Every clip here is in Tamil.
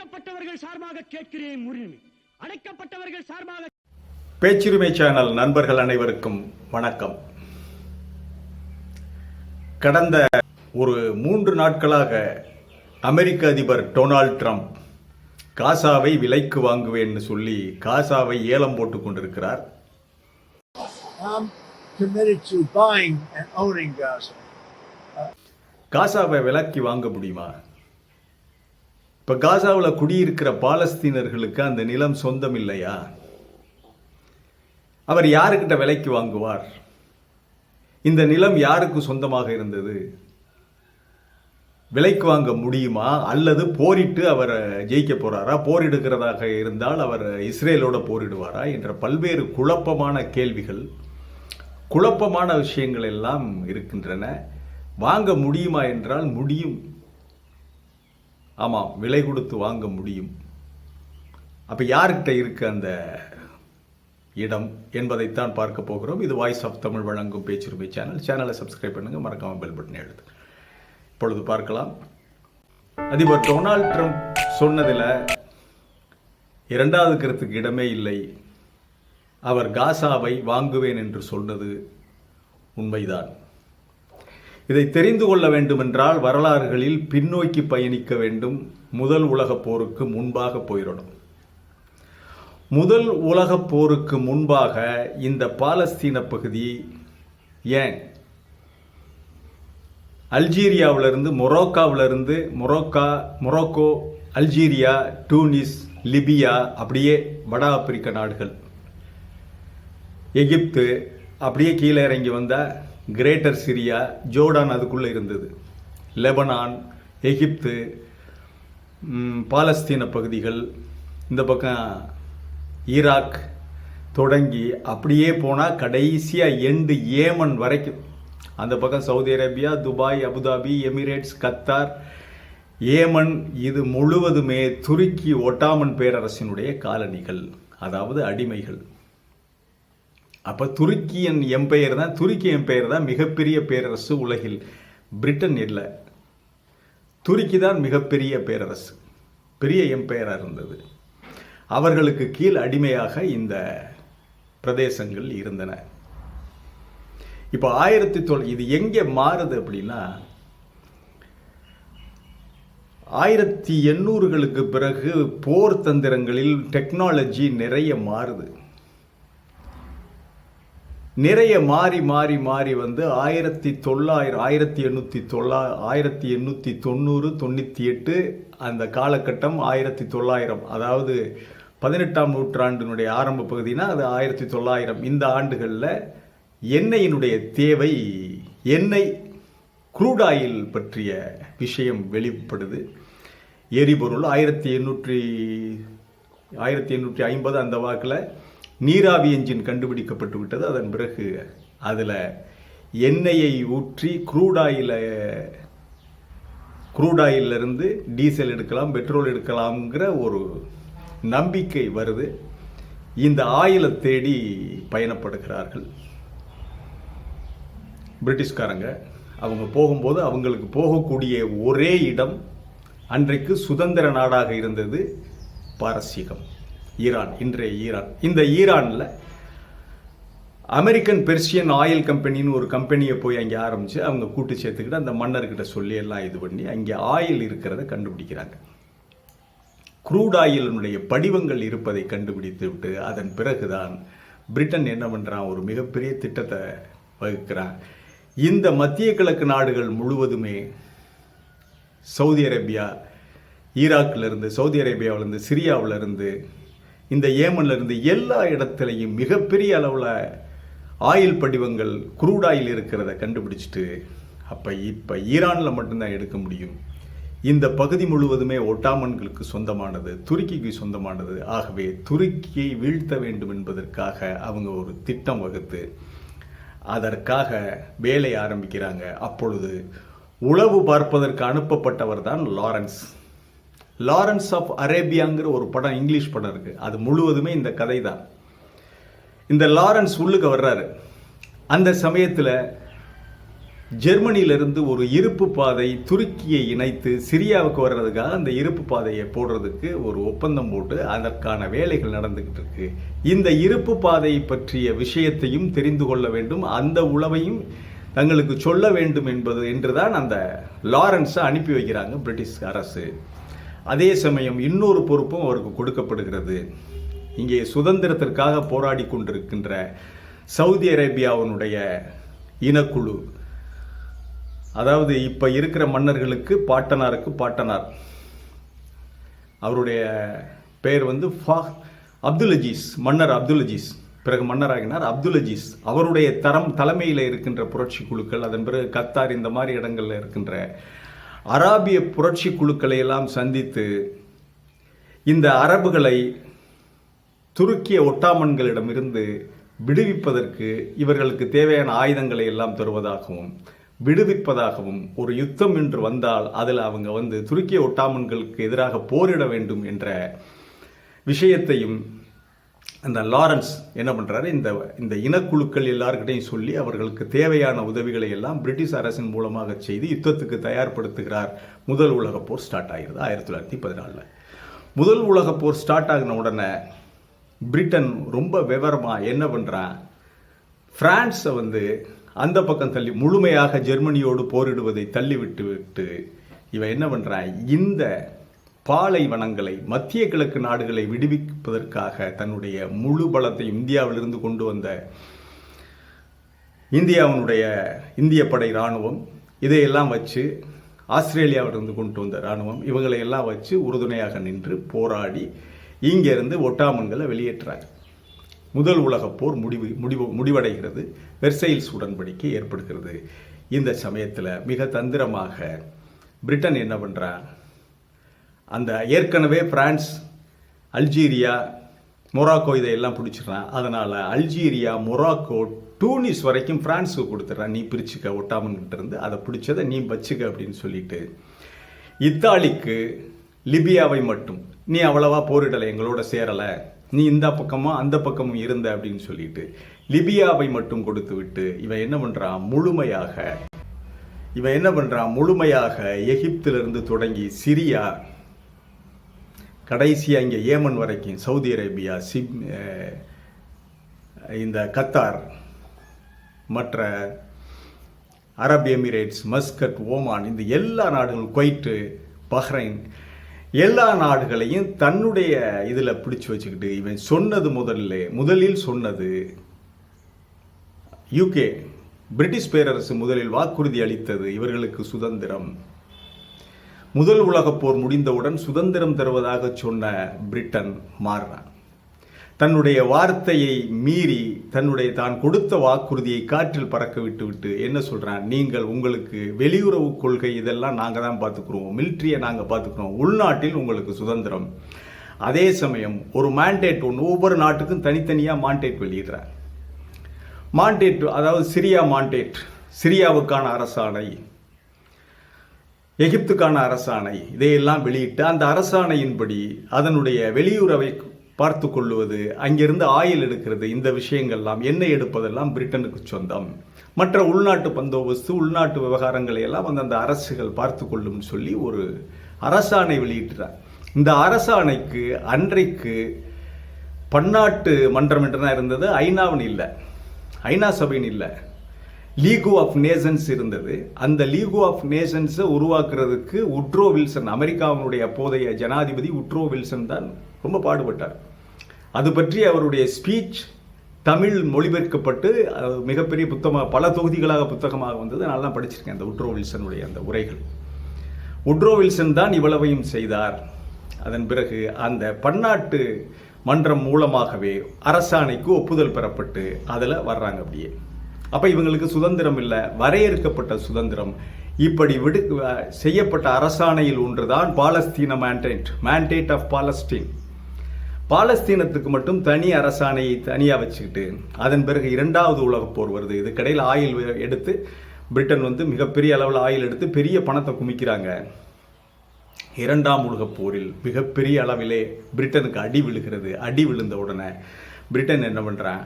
அடக்கப்பட்டவர்கள் சார்பாக கேட்கிறேன் உரிமை அடைக்கப்பட்டவர்கள் சார்பாக பேச்சுரிமை சேனல் நண்பர்கள் அனைவருக்கும் வணக்கம். கடந்த ஒரு மூன்று நாட்களாக அமெரிக்க அதிபர் டொனால்ட் ட்ரம்ப் காசாவை விலைக்கு வாங்குவேன்னு சொல்லி காசாவை ஏலம் போட்டுக் கொண்டிருக்கிறார். I'm committed to buying and owning Gaza. காசாவை விலைக்கு வாங்க முடியுமா? இப்போ காசாவில் குடியிருக்கிற பாலஸ்தீனர்களுக்கு அந்த நிலம் சொந்தம் இல்லையா அவர் யாருக்கிட்ட விலைக்கு வாங்குவார்? இந்த நிலம் யாருக்கு சொந்தமாக இருந்தது? விலைக்கு வாங்க முடியுமா? அல்லது போரிட்டு அவர் ஜெயிக்க போறாரா? போரிடுகிறதாக இருந்தால் அவர் இஸ்ரேலோட போரிடுவாரா? என்ற பல்வேறு குழப்பமான கேள்விகள் குழப்பமான விஷயங்கள் எல்லாம் இருக்கின்றன. வாங்க முடியுமா என்றால் முடியும். ஆமாம் விலை கொடுத்து வாங்க முடியும். அப்போ யார்கிட்ட இருக்கு அந்த இடம் என்பதைத்தான் பார்க்க போகிறோம். இது வாய்ஸ் ஆஃப் தமிழ் வழங்கும் பேச்சுரிமை சேனல் சேனலை சப்ஸ்கிரைப் பண்ணுங்கள் மறக்காமல் பெல் பட்டன் எழுது இப்பொழுது பார்க்கலாம். அதிபர் டொனால்ட் ட்ரம்ப் சொன்னதில் இரண்டாவது கருத்துக்கு இடமே இல்லை. அவர் காசாவை வாங்குவேன் என்று சொன்னது உண்மைதான். இதை தெரிந்து கொள்ள வேண்டுமென்றால் வரலாறுகளில் பின்னோக்கி பயணிக்க வேண்டும். முதல் உலகப் போருக்கு முன்பாக போயிடணும். முதல் உலகப் போருக்கு முன்பாக இந்த பாலஸ்தீன பகுதி ஏன்? அல்ஜீரியாவிலிருந்து மொரோக்காவிலிருந்து Morocco Morocco Algeria Tunis Libya அப்படியே வட ஆப்பிரிக்க நாடுகள். எகிப்து அப்படியே கீழே இறங்கி வந்த கிரேட்டர் சிரியா ஜோர்டான் அதுக்குள்ளே இருந்தது. லெபனான் எகிப்து பாலஸ்தீன பகுதிகள் இந்த பக்கம் ஈராக் தொடங்கி அப்படியே போனால் கடைசியாக எண்டு ஏமன் வரைக்கும். அந்த பக்கம் Saudi Arabia Dubai Abu Dhabi Emirates Qatar Yemen இது முழுவதுமே துருக்கி ஒட்டாமன் பேரரசினுடைய காலனிகள் அதாவது அடிமைகள். அப்போ துருக்கியன் எம்பையர் தான் துருக்கி எம்பையர் தான் மிகப்பெரிய பேரரசு உலகில். பிரிட்டன் இல்லை. துருக்கி தான் மிகப்பெரிய பேரரசு. பெரிய எம்பையராக இருந்தது. அவர்களுக்கு கீழ் அடிமையாக இந்த பிரதேசங்கள் இருந்தன. இப்போ ஆயிரத்தி தொள் இது எங்கே மாறுது அப்படின்னா ஆயிரத்தி எண்ணூறுகளுக்கு பிறகு போர் தந்திரங்களில் டெக்னாலஜி நிறைய மாறுது. நிறைய மாறி மாறி மாறி வந்து ஆயிரத்தி தொள்ளாயிரம் ஆயிரத்தி எண்ணூற்றி தொள்ளா ஆயிரத்தி எண்ணூற்றி தொண்ணூறு தொண்ணூற்றி எட்டு அந்த காலகட்டம் ஆயிரத்தி தொள்ளாயிரம். அதாவது பதினெட்டாம் நூற்றாண்டினுடைய ஆரம்ப பகுதினா அது ஆயிரத்தி தொள்ளாயிரம். இந்த ஆண்டுகளில் எண்ணெயினுடைய தேவை எண்ணெய் க்ரூட் ஆயில் பற்றிய விஷயம் வெளிப்படுது. எரிபொருள் ஆயிரத்தி எண்ணூற்றி ஆயிரத்தி எண்ணூற்றி ஐம்பது அந்த வாக்கில் நீராவி என்ஜின் கண்டுபிடிக்கப்பட்டு விட்டது. அதன் பிறகு அதில் எண்ணெயை ஊற்றி குரூடாயில் குரூடாயிலிருந்து டீசல் எடுக்கலாம் பெட்ரோல் எடுக்கலாம்ங்கிற ஒரு நம்பிக்கை வருது. இந்த ஆயிலை தேடி பயணப்படுகிறார்கள். பிரிட்டிஷ்காரங்க அவங்க போகும்போது அவங்களுக்கு போகக்கூடிய ஒரே இடம் அன்றைக்கு சுதந்திர நாடாக இருந்தது பாரசீகம். ஈரான் இன்றைய ஈரான். இந்த ஈரானில் அமெரிக்கன் பெர்சியன் ஆயில் கம்பெனின்னு ஒரு கம்பெனியை போய் அங்கே ஆரம்பித்து அவங்க கூட்டு சேர்த்துக்கிட்டு அந்த மன்னர்கிட்ட சொல்லி எல்லாம் இது பண்ணி அங்கே ஆயில் இருக்கிறத கண்டுபிடிக்கிறாங்க. குரூட் ஆயிலினுடைய படிவங்கள் இருப்பதை கண்டுபிடித்து விட்டு அதன் பிறகுதான் பிரிட்டன் என்ன பண்ணுறான் ஒரு மிகப்பெரிய திட்டத்தை வகுக்கிறான். இந்த மத்திய கிழக்கு நாடுகள் முழுவதுமே சவுதி அரேபியா ஈராக்கிலிருந்து இருந்து சவுதி அரேபியாவிலேருந்து சிரியாவிலேருந்து இருந்து இந்த ஏமன்ல இருந்து எல்லா இடத்துலையும் மிகப்பெரிய அளவில் ஆயில் படிவங்கள் குரூட் ஆயில் இருக்கிறத கண்டுபிடிச்சிட்டு அப்போ இப்போ ஈரானில் மட்டும்தான் எடுக்க முடியும். இந்த பகுதி முழுவதுமே ஒட்டாமன்களுக்கு சொந்தமானது துருக்கிக்கு சொந்தமானது. ஆகவே துருக்கியை வீழ்த்த வேண்டும் என்பதற்காக அவங்க ஒரு திட்டம் வகுத்து அதற்காக வேலை ஆரம்பிக்கிறாங்க. அப்பொழுது உளவு பார்ப்பதற்கு அனுப்பப்பட்டவர் தான் லாரன்ஸ். லாரன்ஸ் ஆஃப் அரேபியாங்கிற ஒரு படம் இங்கிலீஷ் படம் இருக்குது அது முழுவதுமே இந்த கதை தான் இந்த லாரன்ஸ் உள்ளுக்கு வர்றாரு. அந்த சமயத்தில் ஜெர்மனியிலிருந்து ஒரு இருப்பு பாதை துருக்கியை இணைத்து சிரியாவுக்கு வர்றதுக்காக அந்த இருப்பு பாதையை போடுறதுக்கு ஒரு ஒப்பந்தம் போட்டு அதற்கான வேலைகள் நடந்துக்கிட்டு இருக்கு. இந்த இருப்பு பாதை பற்றிய விஷயத்தையும் தெரிந்து கொள்ள வேண்டும். அந்த உளவையும் தங்களுக்கு சொல்ல வேண்டும் என்பது என்றுதான் அந்த லாரன்ஸை அனுப்பி வைக்கிறாங்க பிரிட்டிஷ் அரசு அதே சமயம் இன்னொரு பொறுப்பும் அவருக்கு கொடுக்கப்படுகிறது. இங்கே சுதந்திரத்திற்காக போராடி கொண்டிருக்கின்ற சவுதி அரேபியாவினுடைய இனக்குழு. அதாவது இப்போ இருக்கிற மன்னர்களுக்கு பாட்டனாருக்கு பாட்டனார். அவருடைய பெயர் வந்து ஃபா அப்துல் அஜீஸ் மன்னர் அப்துல் அஜீஸ். பிறகு மன்னராகினார் அப்துல் அஜீஸ். அவருடைய தரம் தலைமையில் இருக்கின்ற புரட்சி குழுக்கள் அதன் பிறகு கத்தார் இந்த மாதிரி இடங்களில் இருக்கின்ற அராபிய புரட்சி குழுக்களை எல்லாம் சந்தித்து இந்த அரபுகளை துருக்கிய ஒட்டாமன்களிடமிருந்து விடுவிப்பதற்கு இவர்களுக்கு தேவையான ஆயுதங்களை எல்லாம் தருவதாகவும் விடுவிப்பதாகவும் ஒரு யுத்தம் என்று வந்தால் அதில் அவங்க வந்து துருக்கிய ஒட்டாமன்களுக்கு எதிராக போரிட வேண்டும் என்ற விஷயத்தையும் அந்த லாரன்ஸ் என்ன பண்ணுறாரு இந்த இந்த இனக்குழுக்கள் எல்லார்கிட்டையும் சொல்லி அவர்களுக்கு தேவையான உதவிகளை எல்லாம் பிரிட்டிஷ் அரசின் மூலமாக செய்து யுத்தத்துக்கு தயார்படுத்துகிறார். முதல் உலகப் போர் ஸ்டார்ட் ஆகிறது ஆயிரத்தி தொள்ளாயிரத்தி பதினாலில். முதல் உலகப் போர் ஸ்டார்ட் ஆகின உடனே பிரிட்டன் ரொம்ப விவரமாக என்ன பண்ணுறான் ஃப்ரான்ஸை வந்து அந்த பக்கம் தள்ளி முழுமையாக ஜெர்மனியோடு போரிடுவதை தள்ளிவிட்டு விட்டு இவன் என்ன பண்ணுறான் இந்த பாலைவனங்களை மத்திய கிழக்கு நாடுகளை விடுவிப்பதற்காக தன்னுடைய முழு பலத்தை இந்தியாவிலிருந்து கொண்டு வந்த இந்தியாவினுடைய இந்திய படை இராணுவம் இதையெல்லாம் வச்சு ஆஸ்திரேலியாவிலிருந்து கொண்டு வந்த இராணுவம் இவங்களை எல்லாம் வச்சு உறுதுணையாக நின்று போராடி இங்கிருந்து ஒட்டாமன்களை வெளியேற்றாங்க. முதல் உலகப் போர் முடிவு முடிவு முடிவடைகிறது. வெர்சைல்ஸ் உடன்படிக்கை ஏற்படுகிறது. இந்த சமயத்தில் மிக தந்திரமாக பிரிட்டன் என்ன பண்ணுறா அந்த ஏற்கனவே பிரான்ஸ் அல்ஜீரியா மொராக்கோ இதையெல்லாம் பிடிச்சிடுறான் அதனால் அல்ஜீரியா மொராக்கோ டூனிஸ் வரைக்கும் ஃப்ரான்ஸுக்கு கொடுத்துட்றான் நீ பிரிச்சுக்க ஒட்டாமன்கிட்ட இருந்து. அதை பிடிச்சதை நீ வச்சுக்க அப்படின்னு சொல்லிட்டு. இத்தாலிக்கு லிபியாவை மட்டும். நீ அவ்வளவா போரிடலை எங்களோட சேரலை. நீ இந்த பக்கமும் அந்த பக்கமும் இருந்த அப்படின்னு சொல்லிட்டு. லிபியாவை மட்டும் கொடுத்து விட்டு இவன் என்ன பண்ணுறான் முழுமையாக இவன் என்ன பண்ணுறான் முழுமையாக எகிப்திலிருந்து தொடங்கி சிரியா கடைசியாக இங்கே ஏமன் வரைக்கும் சவுதி அரேபியா சிப் இந்த கத்தார் மற்ற அரப் எமிரேட்ஸ் மஸ்கட் ஓமான் இந்த எல்லா நாடுகளும் குவைட்டு பஹ்ரைன் எல்லா நாடுகளையும் தன்னுடைய இதில் பிடிச்சி வச்சுக்கிட்டு இவன் சொன்னது முதல்ல முதலில் சொன்னது யூகே பிரிட்டிஷ் பேரரசு முதலில் வாக்குறுதி அளித்தது இவர்களுக்கு சுதந்திரம். முதல் உலகப் போர் முடிந்தவுடன் சுதந்திரம் தருவதாக சொன்ன பிரிட்டன் மாறுறான். தன்னுடைய வார்த்தையை மீறி தன்னுடைய தான் கொடுத்த வாக்குறுதியை காற்றில் பறக்க விட்டு விட்டு என்ன சொல்கிறான் நீங்கள் உங்களுக்கு வெளியுறவு கொள்கை இதெல்லாம் நாங்கள் தான் பார்த்துக்குறோம். மிலிட்ரியை நாங்கள் பார்த்துக்குறோம். உள்நாட்டில் உங்களுக்கு சுதந்திரம். அதே சமயம் ஒரு மாண்டேட் ஒன்று ஒவ்வொரு நாட்டுக்கும் தனித்தனியாக மாண்டேட் வெளியிடுறாங்க மாண்டேட் அதாவது சிரியா மாண்டேட் சிரியாவுக்கான அரசாணை. எகிப்துக்கான அரசாணை. இதையெல்லாம் வெளியிட்டு அந்த அரசாணையின்படி அதனுடைய வெளியுறவை பார்த்து கொள்வது அங்கிருந்து ஆயில் எடுக்கிறது இந்த விஷயங்கள்லாம் எண்ணெய் எடுப்பதெல்லாம் பிரிட்டனுக்கு சொந்தம். மற்ற உள்நாட்டு பந்தோபஸ்து உள்நாட்டு விவகாரங்களை எல்லாம் அந்தந்த அரசுகள் பார்த்து கொள்ளும் சொல்லி ஒரு அரசாணை வெளியிட்டுறார் இந்த அரசாணைக்கு அன்றைக்கு பன்னாட்டு மன்றம் என்றுதான் இருந்தது ஐநாவின் இல்லை. ஐநா சபையின் இல்லை. லீகோ ஆஃப் நேஷன்ஸ் இருந்தது. அந்த லீகோ ஆஃப் நேஷன்ஸை உருவாக்குறதுக்கு உட்ரோ வில்சன் அமெரிக்காவினுடைய அப்போதைய ஜனாதிபதி உட்ரோ வில்சன் தான் ரொம்ப பாடுபட்டார். அது பற்றி அவருடைய ஸ்பீச் தமிழ் மொழிபெயர்க்கப்பட்டு மிகப்பெரிய புத்தகமாக பல தொகுதிகளாக புத்தகமாக வந்தது. நான் படிச்சிருக்கேன் அந்த உட்ரோ வில்சனுடைய அந்த உரைகள். உட்ரோ வில்சன் தான் இவ்வளவையும் செய்தார். அதன் பிறகு அந்த பன்னாட்டு மன்றம் மூலமாகவே அரசாணைக்கு ஒப்புதல் பெறப்பட்டு அதில் வர்றாங்க அப்படியே. அப்போ இவங்களுக்கு சுதந்திரம் இல்லை வரையறுக்கப்பட்ட சுதந்திரம். இப்படி விடு செய்யப்பட்ட அரசாணையில் ஒன்றுதான் Palestine mandate mandate of Palestine பாலஸ்தீனத்துக்கு மட்டும் தனி அரசாணையை தனியாக வச்சுக்கிட்டு அதன் பிறகு இரண்டாவது உலகப் போர் வருது. இதுக்கடையில் ஆயில் எடுத்து பிரிட்டன் வந்து மிகப்பெரிய அளவில் ஆயில் எடுத்து பெரிய பணத்தை குமிக்கிறாங்க. இரண்டாம் உலகப் போரில் மிகப்பெரிய அளவிலே பிரிட்டனுக்கு அடி விழுகிறது. அடி விழுந்த உடனே பிரிட்டன் என்ன பண்ணுறான்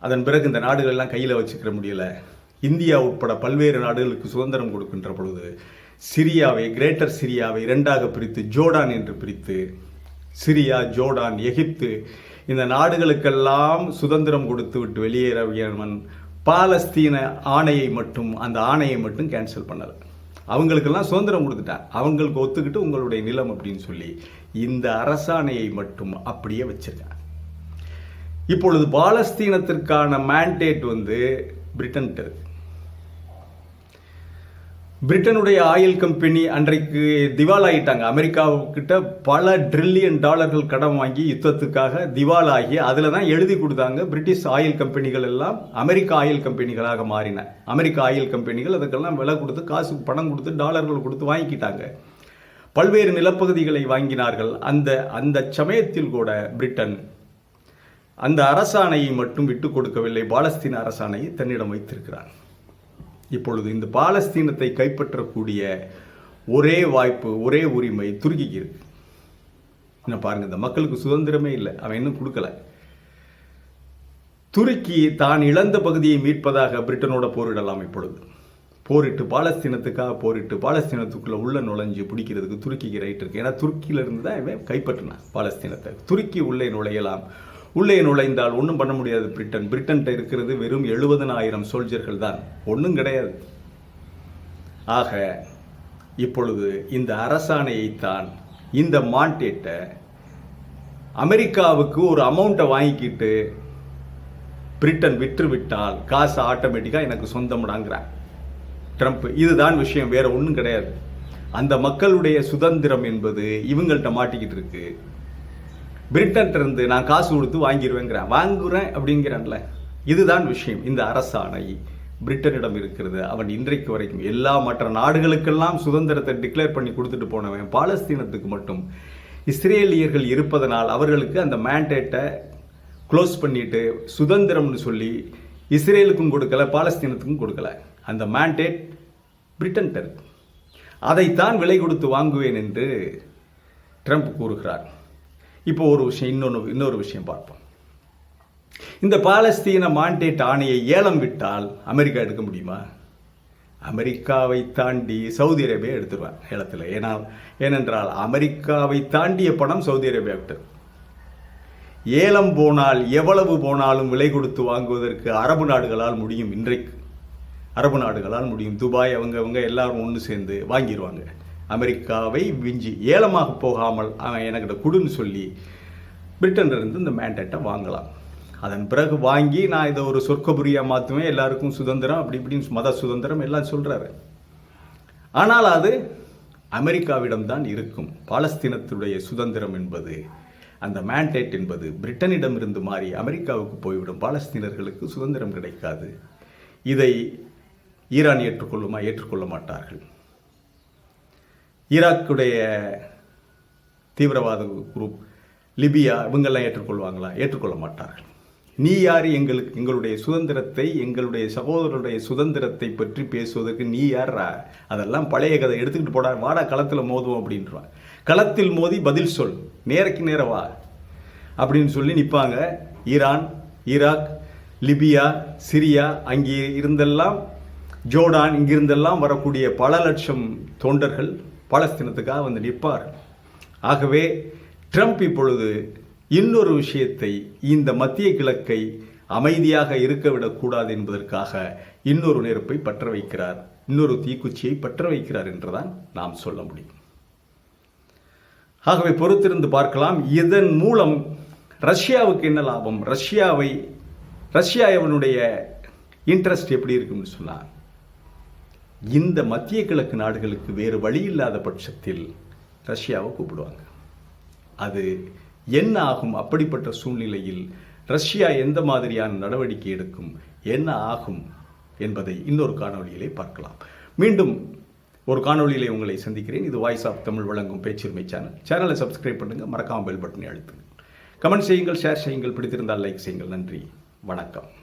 அதன் பிறகு இந்த நாடுகள் எல்லாம் கையில் வச்சுக்கிற முடியல. இந்தியா உட்பட பல்வேறு நாடுகளுக்கு சுதந்திரம் கொடுக்கின்ற பொழுது சிரியாவை கிரேட்டர் சிரியாவை இரண்டாக பிரித்து ஜோர்டான் என்று பிரித்து சிரியா ஜோர்டான் எகிப்து இந்த நாடுகளுக்கெல்லாம் சுதந்திரம் கொடுத்து விட்டு வெளியேறவன் பாலஸ்தீன ஆணையை மட்டும் அந்த ஆணையை மட்டும் கேன்சல் பண்ணல. அவங்களுக்கெல்லாம் சுதந்திரம் கொடுத்துட்டான். அவங்களுக்கு ஒத்துக்கிட்டு உங்களுடைய நிலம் அப்படின்னு சொல்லி இந்த அரசாணையை மட்டும் அப்படியே வச்சிருக்காங்க. இப்பொழுது பாலஸ்தீனத்திற்கான மேண்டேட் வந்து பிரிட்டன் இருக்கு பிரிட்டனுடைய ஆயில் கம்பெனி அன்றைக்கு திவாலாயிட்டாங்க. அமெரிக்காவுக்கிட்ட பல ட்ரில்லியன் டாலர்கள் கடன் வாங்கி யுத்தத்துக்காக திவாலாகி அதில் தான் எழுதி கொடுத்தாங்க. பிரிட்டிஷ் ஆயில் கம்பெனிகள் எல்லாம் அமெரிக்க ஆயில் கம்பெனிகளாக மாறின. அமெரிக்க ஆயில் கம்பெனிகள் அதுக்கெல்லாம் விலை கொடுத்து காசு பணம் கொடுத்து டாலர்கள் கொடுத்து வாங்கிக்கிட்டாங்க. பல்வேறு நிலப்பகுதிகளை வாங்கினார்கள். அந்த அந்த சமயத்தில் கூட பிரிட்டன் அந்த அரசாணையை மட்டும் விட்டுக் கொடுக்கவில்லை. பாலஸ்தீன அரசாணையை தன்னிடம் வைத்திருக்கிறார். இப்பொழுது இந்த பாலஸ்தீனத்தை கைப்பற்றக்கூடிய ஒரே வாய்ப்பு ஒரே உரிமை துருக்கிக்கு இருக்கு. என்ன பாருங்க இந்த மக்களுக்கு சுதந்திரமே இல்லை. அவன் இன்னும் கொடுக்கல. துருக்கி தான் இழந்த பகுதியை மீட்பதாக பிரிட்டனோட போரிடலாம் இப்பொழுது. போரிட்டு பாலஸ்தீனத்துக்காக போரிட்டு பாலஸ்தீனத்துக்குள்ள உள்ள நுழைஞ்சு பிடிக்கிறதுக்கு துருக்கிக்கு ரைட் இருக்கு. ஏன்னா துருக்கியிலிருந்து தான் இவன் கைப்பற்றினான் பாலஸ்தீனத்தை. துருக்கி உள்ளே நுழையலாம். உள்ளே நுழைந்தால் ஒன்றும் பண்ண முடியாது பிரிட்டன். பிரிட்டன்கிட்ட இருக்கிறது வெறும் எழுபதனாயிரம் சோல்ஜர்கள் தான். ஒன்றும் கிடையாது. ஆக இப்பொழுது இந்த அரசாணையைத்தான் இந்த மாண்டேட்டை அமெரிக்காவுக்கு ஒரு அமௌண்ட்டை வாங்கிக்கிட்டு பிரிட்டன் விற்று விட்டால் காசு ஆட்டோமேட்டிக்காக எனக்கு சொந்தம்டாங்கிறான் ட்ரம்ப் இதுதான் விஷயம் வேற ஒன்றும் கிடையாது. அந்த மக்களுடைய சுதந்திரம் என்பது இவங்கள்ட்ட மாட்டிக்கிட்டு இருக்கு. பிரிட்டன் இருந்து நான் காசு கொடுத்து வாங்கிடுவேங்கிறேன் வாங்குறேன் அப்படிங்கிறான்ல. இதுதான் விஷயம். இந்த அரசாணை பிரிட்டனிடம் இருக்கிறது. அவன் இன்றைக்கு வரைக்கும் எல்லா மற்ற நாடுகளுக்கெல்லாம் சுதந்திரத்தை டிக்ளேர் பண்ணி கொடுத்துட்டு போனவன் பாலஸ்தீனத்துக்கு மட்டும். இஸ்ரேலியர்கள் இருப்பதனால் அவர்களுக்கு அந்த மேண்டேட்டை க்ளோஸ் பண்ணிட்டு சுதந்திரம்னு சொல்லி இஸ்ரேலுக்கும் கொடுக்கல பாலஸ்தீனத்துக்கும் கொடுக்கல. அந்த மேண்டேட் பிரிட்டன் இருக்கு அதைத்தான் விலை கொடுத்து வாங்குவேன் என்று ட்ரம்ப் கூறுகிறார். இப்போ ஒரு விஷயம் இன்னொன்று இன்னொரு விஷயம் பார்ப்போம். இந்த பாலஸ்தீன மாண்டேட் ஆணையை ஏலம் விட்டால் அமெரிக்கா எடுக்க முடியுமா? அமெரிக்காவை தாண்டி சவுதி அரேபியா எடுத்துருவேன் ஏலத்தில். ஏன்னா ஏனென்றால் அமெரிக்காவை தாண்டிய பணம் சவுதி அரேபியா விட்டு ஏலம் போனால் எவ்வளவு போனாலும் விலை கொடுத்து வாங்குவதற்கு அரபு நாடுகளால் முடியும் இன்றைக்கு. அரபு நாடுகளால் முடியும். துபாய் அவங்க அவங்க எல்லாரும் ஒன்று சேர்ந்து வாங்கிடுவாங்க அமெரிக்காவை விஞ்சி ஏலமாக போகாமல் அவன் எனக்கிட்ட கொடுன்னு சொல்லி பிரிட்டன்ல இருந்து இந்த மேண்டேட்டை வாங்கலாம். அதன் பிறகு வாங்கி நான் இதை ஒரு சொர்க்கபுரியாக மாற்றுவேன் எல்லாருக்கும் சுதந்திரம் அப்படி இப்படின்னு மத சுதந்திரம் எல்லாம் சொல்கிறாரு ஆனால் அது அமெரிக்காவிடம்தான் இருக்கும். பாலஸ்தீனத்துடைய சுதந்திரம் என்பது அந்த மேண்டேட் என்பது பிரிட்டனிடம் இருந்து மாறி அமெரிக்காவுக்கு போய்விடும். பாலஸ்தீனர்களுக்கு சுதந்திரம் கிடைக்காது. இதை ஈரான் ஏற்றுக்கொள்ளுமா? ஏற்றுக்கொள்ள மாட்டார்கள். ஈராக்குடைய தீவிரவாத குரூப் லிபியா இவங்கெல்லாம் ஏற்றுக்கொள்வாங்களா? ஏற்றுக்கொள்ள மாட்டார்கள். நீ யார்? எங்களுக்கு எங்களுடைய சுதந்திரத்தை எங்களுடைய சகோதரருடைய சுதந்திரத்தை பற்றி பேசுவதற்கு நீ யாரா அதெல்லாம் பழைய கதை. எடுத்துக்கிட்டு போடா வாடா களத்தில் மோதுவோம் அப்படின்றான். களத்தில் மோதி பதில் சொல். நேரக்கு நேர வா. அப்படின்னு சொல்லி நிற்பாங்க ஈரான் ஈராக் லிபியா சிரியா அங்கே இருந்தெல்லாம் ஜோர்டான் இங்கிருந்தெல்லாம் வரக்கூடிய பல லட்சம் தொண்டர்கள் பாலஸ்தீனத்துக்காக வந்து நிற்பார். ஆகவே ட்ரம்ப் இப்பொழுது இன்னொரு விஷயத்தை இந்த மத்திய கிழக்கை அமைதியாக இருக்க விடக்கூடாது என்பதற்காக இன்னொரு நெருப்பை பற்ற வைக்கிறார் இன்னொரு தீக்குச்சியை பற்ற வைக்கிறார் என்றுதான் நாம் சொல்ல முடியும். ஆகவே பொறுத்திருந்து பார்க்கலாம். இதன் மூலம் ரஷ்யாவுக்கு என்ன லாபம்? ரஷ்யாவை ரஷ்யா இவனுடைய இன்ட்ரெஸ்ட் எப்படி இருக்கும்னு சொன்னால் இந்த மத்திய கிழக்கு நாடுகளுக்கு வேறு வழி இல்லாத பட்சத்தில் ரஷ்யாவை கூப்பிடுவாங்க. அது என்ன ஆகும்? அப்படிப்பட்ட சூழ்நிலையில் ரஷ்யா எந்த மாதிரியான நடவடிக்கை எடுக்கும்? என்ன ஆகும்? என்பதை இன்னொரு காணொளியிலே பார்க்கலாம். மீண்டும் ஒரு காணொலியிலே உங்களை சந்திக்கிறேன். இது வாய்ஸ் ஆஃப் தமிழ் வழங்கும் பேச்சுரிமை சேனல். சேனலை சப்ஸ்கிரைப் பண்ணுங்க மறக்காமல் பெல் பட்டனை அழுத்துங்க. கமெண்ட் செய்யுங்கள் ஷேர் செய்யுங்கள் பிடித்திருந்தால் லைக் செய்யுங்கள். நன்றி. வணக்கம்.